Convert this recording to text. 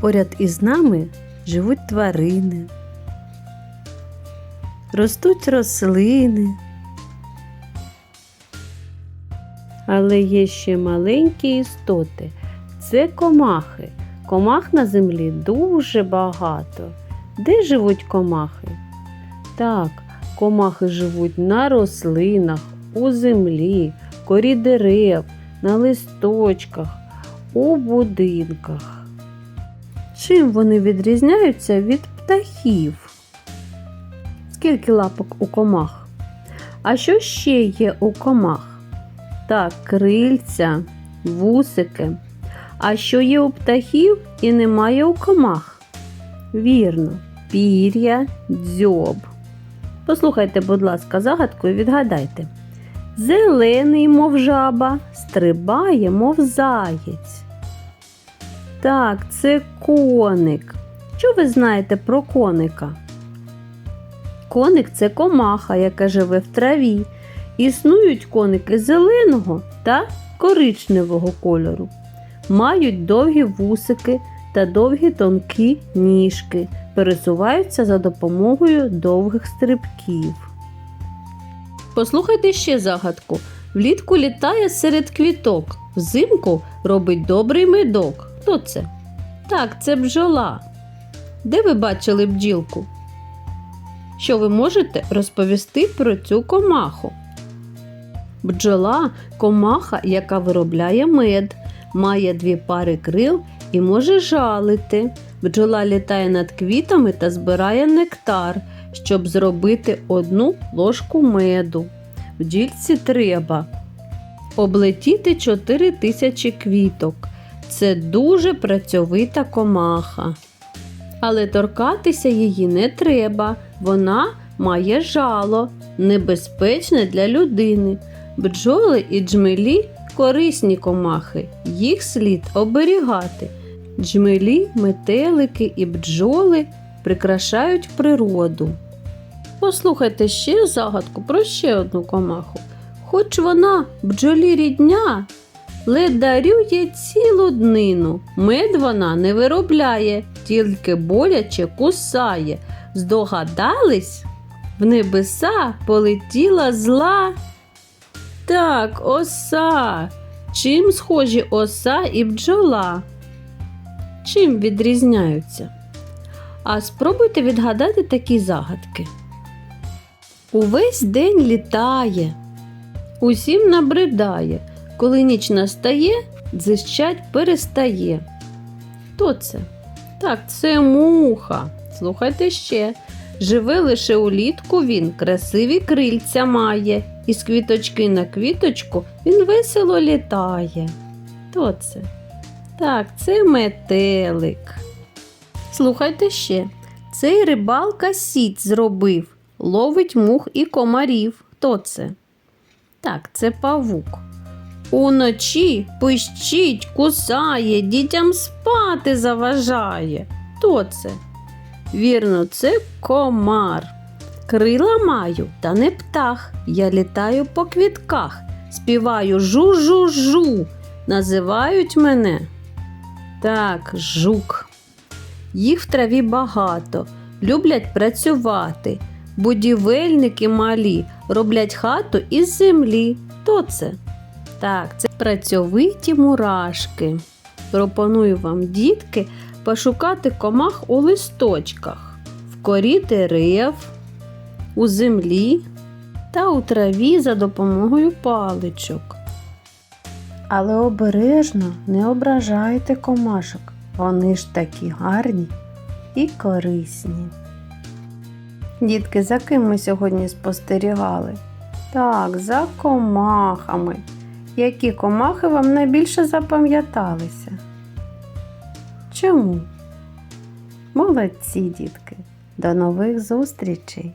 Поряд із нами живуть тварини, ростуть рослини. Але є ще маленькі істоти. Це комахи. Комах на землі дуже багато. Де живуть комахи? Так, комахи живуть на рослинах, у землі, корі дерев, на листочках, у будинках. Чим вони відрізняються від птахів? Скільки лапок у комах? А що ще є у комах? Так, крильця, вусики. А що є у птахів і немає у комах? Вірно, пір'я, дзьоб. Послухайте, будь ласка, загадку і відгадайте. Зелений, мов жаба, стрибає, мов заєць. Так, це коник. Що ви знаєте про коника? Коник це комаха, яка живе в траві. Існують коники зеленого та коричневого кольору. Мають довгі вусики та довгі тонкі ніжки, пересуваються за допомогою довгих стрибків. Послухайте ще загадку. Влітку літає серед квіток, взимку робить добрий медок. Хто це? Так, це бджола. Де ви бачили бджілку? Що ви можете розповісти про цю комаху? Бджола комаха, яка виробляє мед, має дві пари крил і може жалити. Бджола літає над квітами та збирає нектар, щоб зробити одну ложку меду. Бджільці треба облетіти 4 тисячі квіток. Це дуже працьовита комаха. Але торкатися її не треба. Вона має жало, небезпечне для людини. Бджоли і джмелі корисні комахи, їх слід оберігати. Джмелі, метелики і бджоли прикрашають природу. Послухайте ще загадку про ще одну комаху. Хоч вона бджолі рідня, лед дарює цілу днину. Мед вона не виробляє, тільки боляче кусає. Здогадались? В небеса полетіла зла. Так, оса. Чим схожі оса і бджола? Чим відрізняються? А спробуйте відгадати такі загадки. Увесь день літає, усім набридає. Коли ніч настає, дзищать перестає. Хто це? Так, це муха. Слухайте ще. Живе лише улітку він, красиві крильця має, і з квіточки на квіточку він весело літає. Хто це? Так, це метелик. Слухайте ще. Цей рибалка сіть зробив, ловить мух і комарів. Хто це? Так, це павук. Уночі пищить, кусає, дітям спати заважає. Хто це? Вірно, це комар. Крила маю, та не птах. Я літаю по квітках, співаю жу-жу-жу. Називають мене. Так, жук. Їх в траві багато, люблять працювати. Будівельники малі роблять хату із землі. Хто це? Так, це працьовиті мурашки. Пропоную вам, дітки, пошукати комах у листочках, в корі дерев, у землі та у траві за допомогою паличок. Але обережно не ображайте комашок, вони ж такі гарні і корисні. Дітки, за ким ми сьогодні спостерігали? Так, за комахами. Які комахи вам найбільше запам'яталися? Чому? Молодці, дітки! До нових зустрічей!